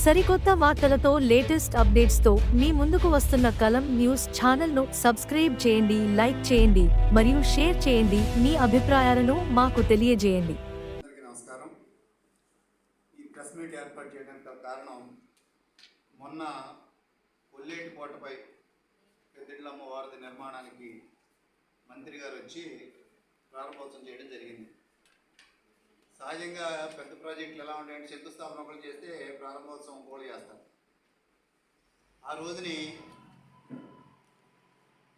సరికొత్త వార్తలతో లేటెస్ట్ అప్డేట్స్తో మీ ముందుకు వస్తున్న కలం న్యూస్ ఛానల్ను సబ్స్క్రైబ్ చేయండి లైక్ చేయండి మరియు షేర్ చేయండి. మీ అభిప్రాయాలను మాకు తెలియజేయండి. నమస్కారం. ఈ ప్రెస్ మీట్ ఏర్పాటు చేయడానికి కారణం మొన్న కోటపై పెద్దిళ్ళమ్మ వారధి నిర్మాణానికి మంత్రి గారు వచ్చి ప్రారంభోత్సవం చేయడం జరిగింది. సహజంగా పెద్ద ప్రాజెక్టులు ఎలా ఉంటాయంటే శంకుస్థాపన ఒకరు చేస్తే ప్రారంభోత్సవం కూడా చేస్తారు. ఆ రోజుని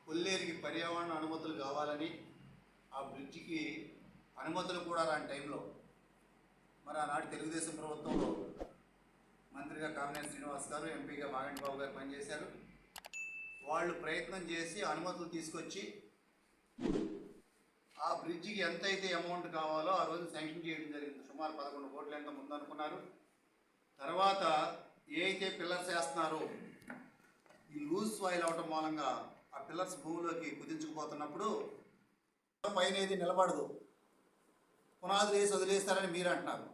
కొల్లేరికి పర్యావరణ అనుమతులు కావాలని ఆ బ్రిడ్జికి అనుమతులు కూడా రాని టైంలో మరి ఆనాటి తెలుగుదేశం ప్రభుత్వంలో మంత్రిగా కామినేని శ్రీనివాస్ గారు ఎంపీగా మాగంటి బాబు గారు పనిచేశారు. వాళ్ళు ప్రయత్నం చేసి అనుమతులు తీసుకొచ్చి ఆ బ్రిడ్జికి ఎంతైతే అమౌంట్ కావాలో ఆ రోజు శాంక్షన్ చేయడం జరిగింది. సుమారు పదకొండు కోట్లు ఎంత ముందనుకున్నారు తర్వాత ఏ అయితే పిల్లర్స్ వేస్తున్నారో ఈ లూజ్ సాయిల్ అవటం మూలంగా ఆ పిల్లర్స్ భూమిలోకి కుదించుకుపోతున్నప్పుడు పైన ఏది నిలబడదు. పునాదులు వేసి వదిలేస్తారని మీరు అంటున్నారు.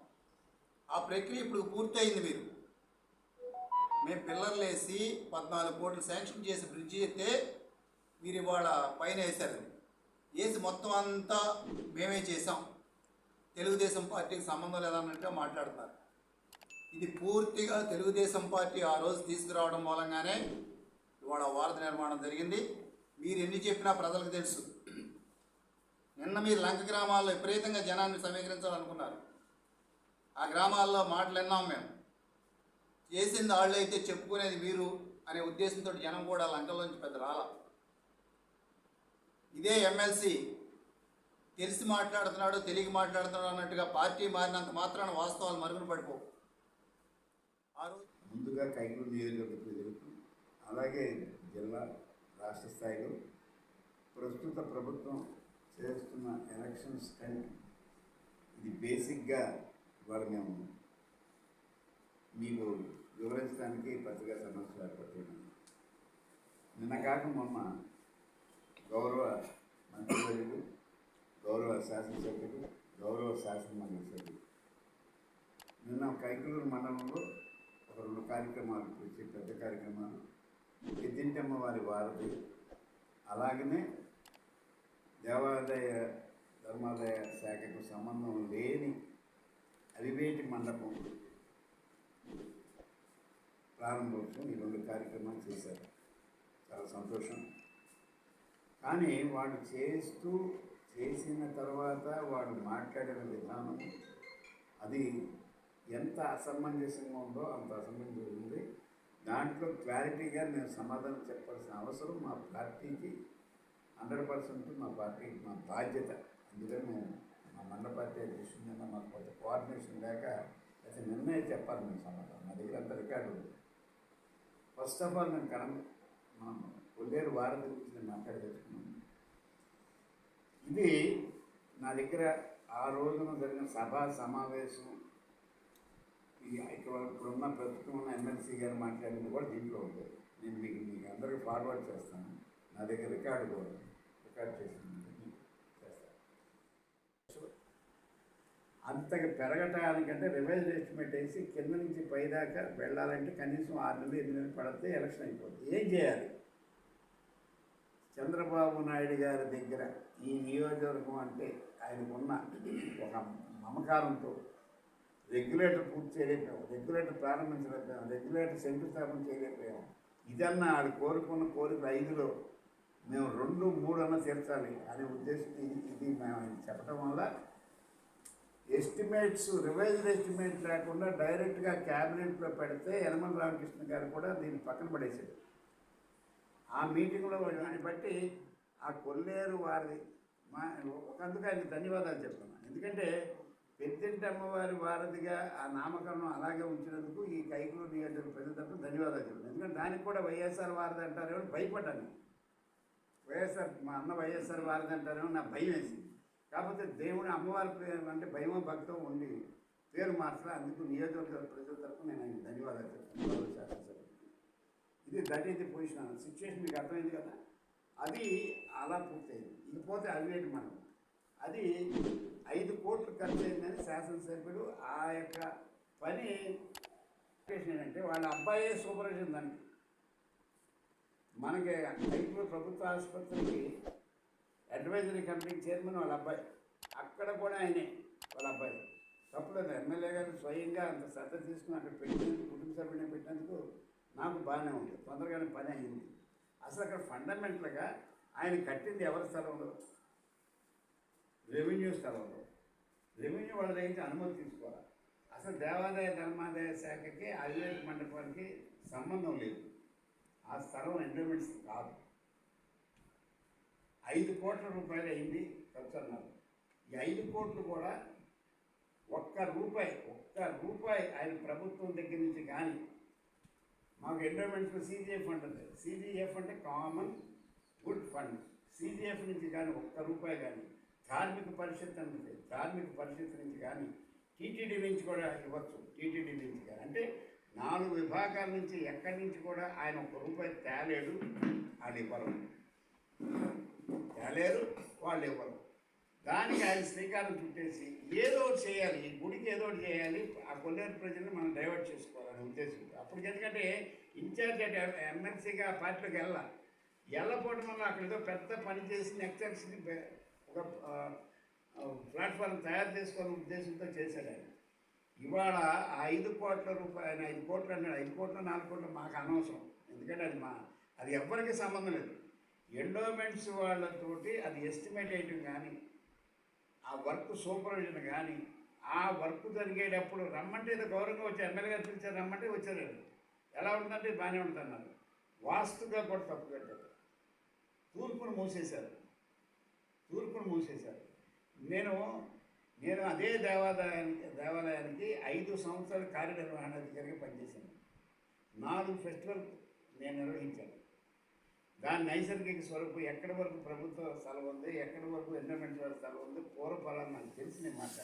ఆ ప్రక్రియ ఇప్పుడు పూర్తయింది మీరు. మేము పిల్లర్లు వేసి పద్నాలుగు కోట్లు శాంక్షన్ చేసి బ్రిడ్జి అయితే మీరు ఇవాళ పైన వేశారు. వేసి మొత్తం అంతా మేమే చేసాం తెలుగుదేశం పార్టీకి సంబంధం లేదన్నట్టుగా మాట్లాడతారు ఇది పూర్తిగా తెలుగుదేశం పార్టీ ఆ రోజు తీసుకురావడం మూలంగానే ఇవాళ వారధ నిర్మాణం జరిగింది. మీరు ఎన్ని చెప్పినా ప్రజలకు తెలుసు. నిన్న మీరు లంక గ్రామాల్లో విపరీతంగా జనాన్ని సమీకరించాలనుకున్నారు. ఆ గ్రామాల్లో మాటలు విన్నాం మేము. చేసింది వాళ్ళు అయితే చెప్పుకునేది మీరు అనే ఉద్దేశంతో జనం కూడా లంకలోంచి పెద్ద రాలా. ఇదే ఎమ్మెల్సీ తెలిసి మాట్లాడుతున్నాడు తెలియక మాట్లాడుతున్నాడు అన్నట్టుగా పార్టీ మారినంత మాత్రాన వాస్తవాలు మరుగున పడిపో ఆ రోజు ముందుగా కైకూరు నియోజకవర్గ ప్రజలకు అలాగే జిల్లా రాష్ట్ర స్థాయిలో ప్రస్తుత ప్రభుత్వం చేస్తున్న ఎలక్షన్ స్టంట్ ఇది బేసిక్గా ఇవాళ మేము మీకు వివరించడానికి పత్రికా సమస్య ఏర్పడుతున్నాం నిన్న కాక మొన్న గౌరవ మంత్రివర్యులు గౌరవ శాసనసభ్యులు గౌరవ శాసనమండలి సభ్యులు నిన్న కైకలూరు మండలంలో ఒక రెండు కార్యక్రమాలు పిలిచి పెద్ద కార్యక్రమాలు. ఎద్దింటమ్మ వారి వారధి. అలాగనే దేవాదాయ ధర్మాదాయ శాఖకు సంబంధం లేని అలివేటి మండపం ప్రారంభోత్సవం ఈ రెండు కార్యక్రమాలు చేశారు. చాలా సంతోషం. కానీ వాడు చేస్తూ చేసిన తర్వాత వాడు మాట్లాడిన విధానం అది ఎంత అసమంజసంగా ఉందో అంత అసమంజసం ఉంది దాంట్లో క్లారిటీగా నేను సమాధానం చెప్పాల్సిన అవసరం మా పార్టీకి హండ్రెడ్ పర్సెంట్ మా పార్టీకి మా బాధ్యత. అందుకని మేము మా మండల పార్టీ అధ్యక్షుడిగా మాకు కొంత కోఆర్డినేషన్ లేక అయితే నిర్ణయం చెప్పాలి మేము సమాధానం. మా దగ్గర అంత రికార్డు ఉంది. ఫస్ట్ ఆఫ్ ఆల్ మేము కరం కొల్లేరు వారధి గురించి నేను మాట్లాడదలుచుకున్నాను. ఇది నా దగ్గర ఆ రోజున జరిగిన సభా సమావేశం ఇది ఇక్కడ ఇప్పుడున్న ప్రస్తుతం ఉన్న ఎమ్మెల్సీ గారు మాట్లాడింది కూడా దీంట్లో ఉంది. నేను మీకు మీకు అందరికీ ఫార్వర్డ్ చేస్తాను. నా దగ్గర రికార్డు కూడా రికార్డ్ చేసింది చేస్తాను. అంతగా పెరగటానికంటే రివైజ్ ఎస్టిమేట్ వేసి కింద నుంచి పైదాకా వెళ్ళాలంటే కనీసం ఆరు నెలలు ఎనిమిది నెలలు పడితే ఎలక్షన్ అయిపోతుంది ఏం చేయాలి? చంద్రబాబు నాయుడు గారి దగ్గర ఈ నియోజకవర్గం అంటే ఆయనకున్న ఒక మమకారంతో రెగ్యులేటర్ పూర్తి చేయలేకపోయాం. రెగ్యులేటర్ ప్రారంభించలేకపోయాం. రెగ్యులేటర్ శంకుస్థాపన చేయలేకపోయాం. ఇదన్నా ఆడు కోరుకున్న కోరిక ఐదులో మేము రెండు మూడు అన్న తీర్చాలి అనే ఉద్దేశం ఇది. ఇది మేము ఆయన చెప్పడం వల్ల ఎస్టిమేట్స్ రివైజ్డ్ ఎస్టిమేట్ లేకుండా డైరెక్ట్గా క్యాబినెట్లో పెడితే యనమల రామకృష్ణ గారు కూడా దీన్ని పక్కన పడేశాడు ఆ మీటింగ్లో దాన్ని బట్టి ఆ కొల్లేరు వారి మా ఆయన ధన్యవాదాలు చెప్తున్నాను ఎందుకంటే పెద్దింటి అమ్మవారి వారధిగా ఆ నామకరణం అలాగే ఉంచినందుకు ఈ కైకులు నియోజకవర్గ ప్రజల తరఫున ధన్యవాదాలు చెప్తున్నాను ఎందుకంటే దానికి కూడా వైఎస్ఆర్ వారధి అంటారేమో భయపడ్డాను. వైఎస్ఆర్ మా అన్న వైఎస్ఆర్ వారధి అంటారేమో నా భయం వేసింది. కాకపోతే దేవుని అమ్మవారి అంటే భయమో భక్తం ఉండి పేరు మార్చడం అందుకు నియోజకవర్గ ప్రజల తరఫున నేను ఆయన ధన్యవాదాలు చెప్తాను ఇది that is the position situation మీకు అర్థమైంది కదా? అది అలా పూర్తయింది. ఇది పోతే అవివేటి మనం. అది ఐదు కోట్లు ఖర్చు అయిందని శాసనసభ్యుడు ఆ యొక్క పని ఏంటంటే వాళ్ళ అబ్బాయే సూపర్వైజర్ దానికి. మనకి ఐదు ప్రభుత్వ ఆసుపత్రికి అడ్వైజరీ కమిటీకి చైర్మన్ వాళ్ళ అబ్బాయి. అక్కడ కూడా ఆయనే వాళ్ళ అబ్బాయి. తప్పులేదు. ఎమ్మెల్యే గారు స్వయంగా అంత శ్రద్ధ తీసుకుని అక్కడ పెట్టినందుకు కుటుంబ సభ్యుడిని పెట్టినందుకు నాకు బాగానే ఉంది. తొందరగానే పని అయింది. అసలు అక్కడ ఫండమెంటల్గా ఆయన కట్టింది ఎవరి స్థలంలో? రెవెన్యూ స్థలంలో. రెవెన్యూ వాళ్ళ దగ్గర అనుమతి తీసుకోవాలి. అసలు దేవాదాయ ధర్మాదాయ శాఖకి అవివేక మండపానికి సంబంధం లేదు. ఆ స్థలం ఎండోమెంట్స్ కాదు. ఐదు కోట్ల రూపాయలు అయింది ఖర్చు అన్నారు ఈ ఐదు కోట్లు కూడా ఒక్క రూపాయి ఒక్క రూపాయి ఆయన ప్రభుత్వం దగ్గర నుంచి కానీ మాకు ఎండోమెంట్స్లో సీజీఎఫ్ ఉంటుంది. సీజీఎఫ్ అంటే కామన్ గుడ్ ఫండ్ సీజీఎఫ్ నుంచి కానీ ఒక్క రూపాయి కానీ కార్మిక పరిషత్ అంటే కార్మిక పరిషత్ నుంచి కానీ టీటీడీ నుంచి కూడా ఇవ్వచ్చు. టీటీడీ నుంచి కానీ. అంటే నాలుగు విభాగాల నుంచి ఎక్కడి నుంచి కూడా ఆయన ఒక్క రూపాయి తేలేడు వాళ్ళు ఇవ్వరు. తేలేరు వాళ్ళు ఇవ్వరు. దానికి ఆయన శ్రీకారం చుట్టేసి ఏదో ఒకటి చేయాలి ఈ గుడికి ఏదో ఒకటి చేయాలి ఆ కొల్లేరు ప్రజల్ని మనం డైవర్ట్ చేసుకోవాలనే ఉద్దేశం. అప్పుడు ఎందుకంటే ఇన్ఛార్జ్ అంటే ఎమ్మెల్సీగా పార్టీలోకి వెళ్ళాలి వెళ్ళపోవడం వల్ల అక్కడ ఏదో పెద్ద పని చేసి నెక్స్టర్స్ని ఒక ప్లాట్ఫామ్ తయారు చేసుకోవాలని ఉద్దేశంతో చేశాడు ఆయన. ఇవాళ ఆ ఐదు కోట్ల రూపాయలు ఐదు కోట్లు అన్నాడు ఐదు కోట్ల నాలుగు కోట్లు మాకు అనవసరం. ఎందుకంటే అది మా అది ఎవరికి సంబంధం లేదు. ఎండోమెంట్స్ వాళ్ళతోటి అది ఎస్టిమేట్ వేయటం కానీ ఆ వర్క్ సూపర్విజన్ కానీ ఆ వర్క్ జరిగేటప్పుడు రమ్మంటే ఏదో గౌరవంగా వచ్చి ఎమ్మెల్యే గారు పిలిచారు రమ్మంటే వచ్చారు ఎలా ఉంటుందంటే బాగానే ఉంటున్నారు వాస్తుగా కూడా తప్పు పెట్టారు. తూర్పును మూసేశారు. తూర్పును మూసేశారు. నేను నేను అదే దేవాలయానికి దేవాలయానికి ఐదు సంవత్సరాల కార్యనిర్వహణాధికారిగా పనిచేశాను. నాలుగు ఫెస్టివల్ నేను నిర్వహించాను. దాని నైసర్గిక స్వరూపం ఎక్కడి వరకు ప్రభుత్వ స్థలం ఉంది ఎక్కడి వరకు ఎండోమెంట్ స్థలం ఉంది పూర్వఫలాన్ని నాకు తెలిసిన మాట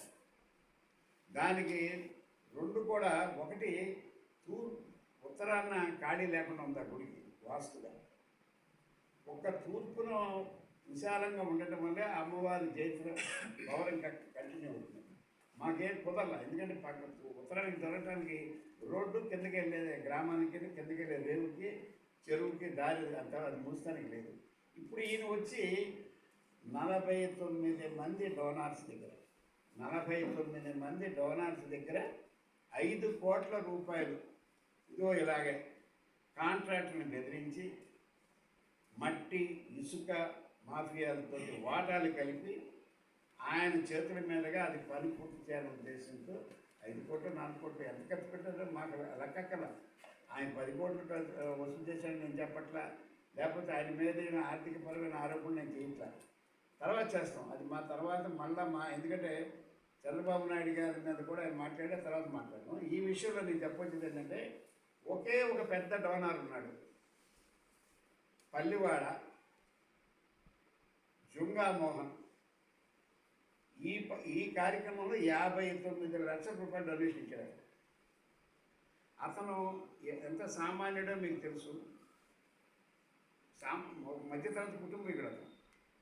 దానికి రెండు కూడా ఒకటి తూ ఉత్తరాన ఖాళీ లేకుండా ఉంది ఆ గుడికి వాస్తుగా. ఒక తూర్పును విశాలంగా ఉండటం వల్ల అమ్మవారి జైత్ర గౌరవం కంటిన్యూ అవుతుంది. మాకేం కుదరల ఎందుకంటే పక్క ఉత్తరానికి దొరకడానికి రోడ్డు కిందకి వెళ్ళే గ్రామానికి కిందకి వెళ్ళే రేవుకి చెరువుకి దారి అంత అది మూస్తానికి లేదు. ఇప్పుడు ఈయన వచ్చి నలభై తొమ్మిది మంది డోనార్స్ దగ్గర నలభై తొమ్మిది మంది డోనార్స్ దగ్గర ఐదు కోట్ల రూపాయలు ఇదో ఇలాగే కాంట్రాక్టులను బెదిరించి మట్టి ఇసుక మాఫియాలతో వాటాలు కలిపి ఆయన చేతుల మీదుగా అది పని పూర్తి చేయాలనే ఉద్దేశంతో ఐదు కోట్లు నాలుగు కోట్లు ఎంత ఖర్చు పెట్టారో మాకు లెక్కల ఆయన పది కోట్లు వసూలు చేశాడని నేను చెప్పట్లా. లేకపోతే ఆయన మీద ఆర్థిక పరమైన ఆరోపణలు నేను చేయట్లా. తర్వాత చేస్తాం. అది మా తర్వాత మళ్ళా మా ఎందుకంటే చంద్రబాబు నాయుడు గారి మీద కూడా ఆయన మాట్లాడే తర్వాత మాట్లాడను ఈ విషయంలో నేను చెప్పొచ్చేది ఏంటంటే ఒకే ఒక పెద్ద డోనార్ ఉన్నాడు. పల్లివాడ జుంగా మోహన్ ఈ ప- ఈ కార్యక్రమంలో యాభై తొమ్మిది లక్షల రూపాయలు డొనేషన్ ఇచ్చారు. అతను ఎంత సామాన్యుడో మీకు తెలుసు. సామ ఒక మధ్యతరగతి కుటుంబీకుడు అతను.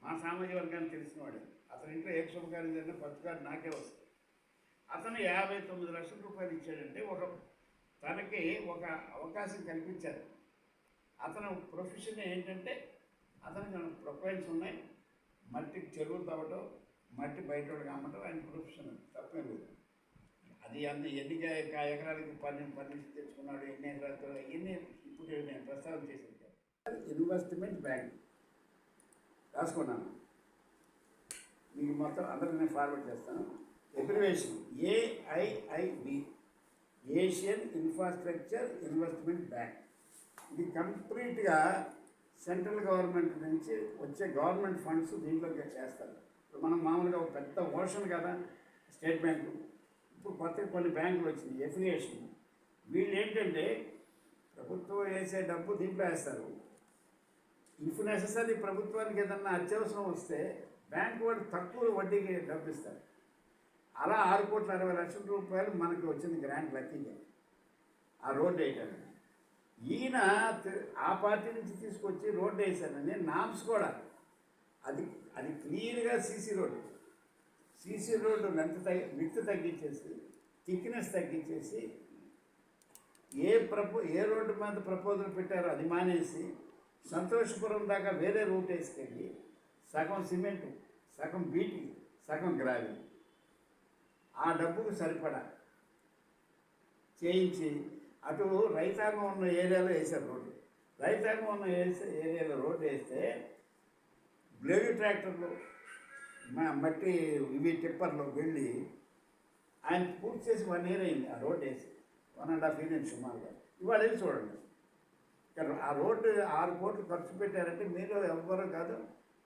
మా సామాజిక వర్గానికి తెలిసినవాడు అతని ఇంట్లో ఏ శుభకార్యం జరిగిన పత్రికారు నాకే వస్తుంది. అతను యాభై తొమ్మిది లక్షల రూపాయలు ఇచ్చాడంటే ఒక తనకి ఒక అవకాశం కల్పించారు. అతను ప్రొఫెషన్ ఏంటంటే అతనికి ప్రొఫైల్స్ ఉన్నాయి మట్టి చెరువులు తవ్వటం మట్టి బయట అమ్మటం ఆయన ప్రొఫెషన్ తప్పేం లేదు. అది అంత ఎన్ని ఎకరాలకి పని పని తెచ్చుకున్నాడు ఎన్ని ఎకరాలు ఎన్ని ఇప్పుడు నేను ప్రస్తావన చేసింది. Investment bank. రాసుకున్నాను మీకు మొత్తం అందరికి నేను ఫార్వర్డ్ చేస్తాను. Abbreviation AIIB Asian infrastructure investment bank ఇది కంప్లీట్గా సెంట్రల్ గవర్నమెంట్ నుంచి వచ్చే గవర్నమెంట్ ఫండ్స్ దీంట్లోకి చేస్తారు. ఇప్పుడు మనం మామూలుగా ఒక పెద్ద ఓషన్ కదా స్టేట్ బ్యాంకు. ఇప్పుడు కొత్త కొన్ని బ్యాంకులు వచ్చింది ఎఫిలియేషన్. వీళ్ళు ఏంటంటే ప్రభుత్వం వేసే డబ్బు దీంట్లో వేస్తారు. ఇఫ్ నెససరీ ప్రభుత్వానికి ఏదన్నా అత్యవసరం వస్తే బ్యాంకు వాళ్ళు తక్కువ వడ్డీకి డబ్బు ఇస్తారు. అలా ఆరు కోట్ల అరవై లక్షల రూపాయలు మనకి వచ్చింది గ్రాంట్ లక్కీగా. ఆ రోడ్డు వేయటానికి ఈయన ఆ పార్టీ నుంచి తీసుకొచ్చి రోడ్డు వేశానని నామ్స్ కూడా. అది అది క్లియర్గా సీసీ రోడ్డు. సీసీ రోడ్డు మెంత తగ్గి విత్ తగ్గించేసి థిక్నెస్ తగ్గించేసి ఏ ప్రపో ఏ రోడ్డు మీద ప్రపోజల్ పెట్టారో అది మానేసి సంతోషపురం దాకా వేరే రూట్ వేసుకెళ్ళి సగం సిమెంట్ సగం బీటి సగం గ్రావి. ఆ డబ్బుకు సరిపడా. చేయించి అటు రైతాంగం ఉన్న ఏరియాలో వేసారు రోడ్డు. రైతాంగం ఉన్న ఏరియాలో రోడ్డు వేస్తే బ్లేడ్ ట్రాక్టర్లు మట్టి ఇవి టిప్పర్లో వెళ్ళి ఆయన పూర్తి చేసి వన్ ఇయర్ అయింది ఆ రోడ్డు వేసి. వన్ అండ్ హాఫ్ ఇయర్ సుమారుగా. ఇవాళ వెళ్ళి చూడండి. ఆ రోడ్డు ఆరు కోట్లు ఖర్చు పెట్టారంటే మీరు ఎవ్వరూ కాదు.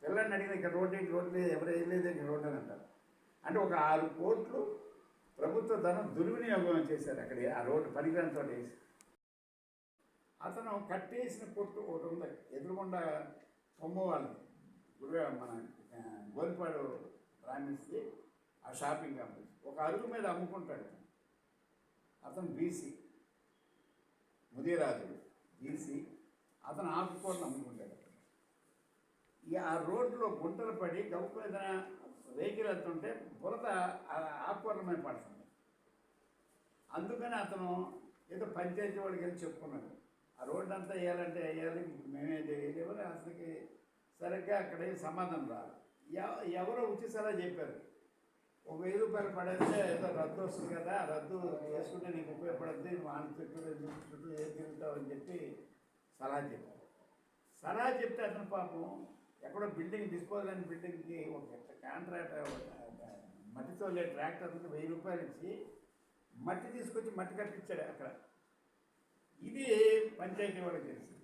పిల్లల్ని అడిగిన ఇక్కడ రోడ్డు ఏంటి రోడ్డు లేదు ఎవరు వేయలేదు ఇక్కడ రోడ్డు అని అంటారు. అంటే ఒక ఆరు కోట్లు ప్రభుత్వ ధనం దుర్వినియోగం చేశారు అక్కడ ఆ రోడ్డు పనికిరానితో వేసి. అతను కట్టేసిన కొట్టు ఒకటి ఉంది. ఎదురుగుండా కొమ్మ వాళ్ళు మన గోల్పాడు బ్రాహ్మిన్స్ది ఆ షాపింగ్ కాంప్లెక్స్. ఒక అరుగు మీద అమ్ముకుంటాడు. అతను. బీసీ. ముదిరాజుడు బీసీ. అతను ఆకుకూరలు అమ్ముకుంటాడు. ఇక ఆ రోడ్లో గుంటలు పడి గౌపు ఏదైనా వెహికల్ వెళ్తుంటే బురద ఆకుకూరల మీద పడుతుంది. అందుకని అతను ఏదో పంచాయతీ వాడికి వెళ్ళి చెప్పుకున్నాడు. ఆ రోడ్డు అంతా వేయాలంటే వేయాలి మేమే వేయలేము అసలుకి సరిగ్గా అక్కడ ఏం సమాధానం రాదు. ఎవ- ఎవరో ఉచితలా చెప్పారు. ఒక వెయ్యి రూపాయలు పడేస్తే ఏదో రద్దు వస్తుంది కదా రద్దు చేసుకుంటే నీకు ఉపయోగపడుతుంది వాని చుట్టూ చుట్టూ ఏం తిరుగుతావు అని చెప్పి సలహా చెప్పారు. సలహా చెప్తే అతను పాపం ఎక్కడో బిల్డింగ్ డిస్పోజల్ అయిన బిల్డింగ్కి ఒక కాంట్రాక్ట్ మట్టితో లే ట్రాక్టర్కి వెయ్యి రూపాయలు ఇచ్చి మట్టి తీసుకొచ్చి మట్టి కట్టించాడు అక్కడ. ఇది పంచాయతీ వాళ్ళకి తెలుసు.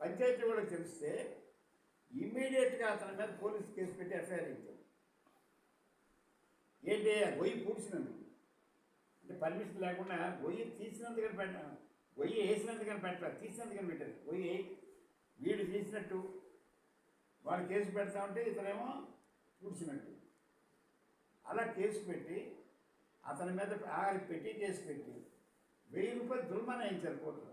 పంచాయతీ వాళ్ళకి తెలిస్తే ఇమ్మీడియట్గా అతని మీద పోలీస్ కేసు పెట్టి ఎఫ్ఐఆర్ ఇచ్చాడు. ఏంటి? గొయ్యి పూడ్చినందుకు. అంటే పర్మిషన్ లేకుండా గొయ్యి తీసినందుకని పెట్ట గొయ్యి వేసినందుకని పెట్టారు తీసినందుకని పెట్టారు. గొయ్యి వీడు తీసినట్టు వాడు కేసు పెడతా ఉంటే ఇతనేమో పూడ్చినట్టు. అలా కేసు పెట్టి అతని మీద ఆఖరి పెట్టి కేసు పెట్టి వెయ్యి రూపాయలు దుర్మానం వేయించారు కోర్టులో.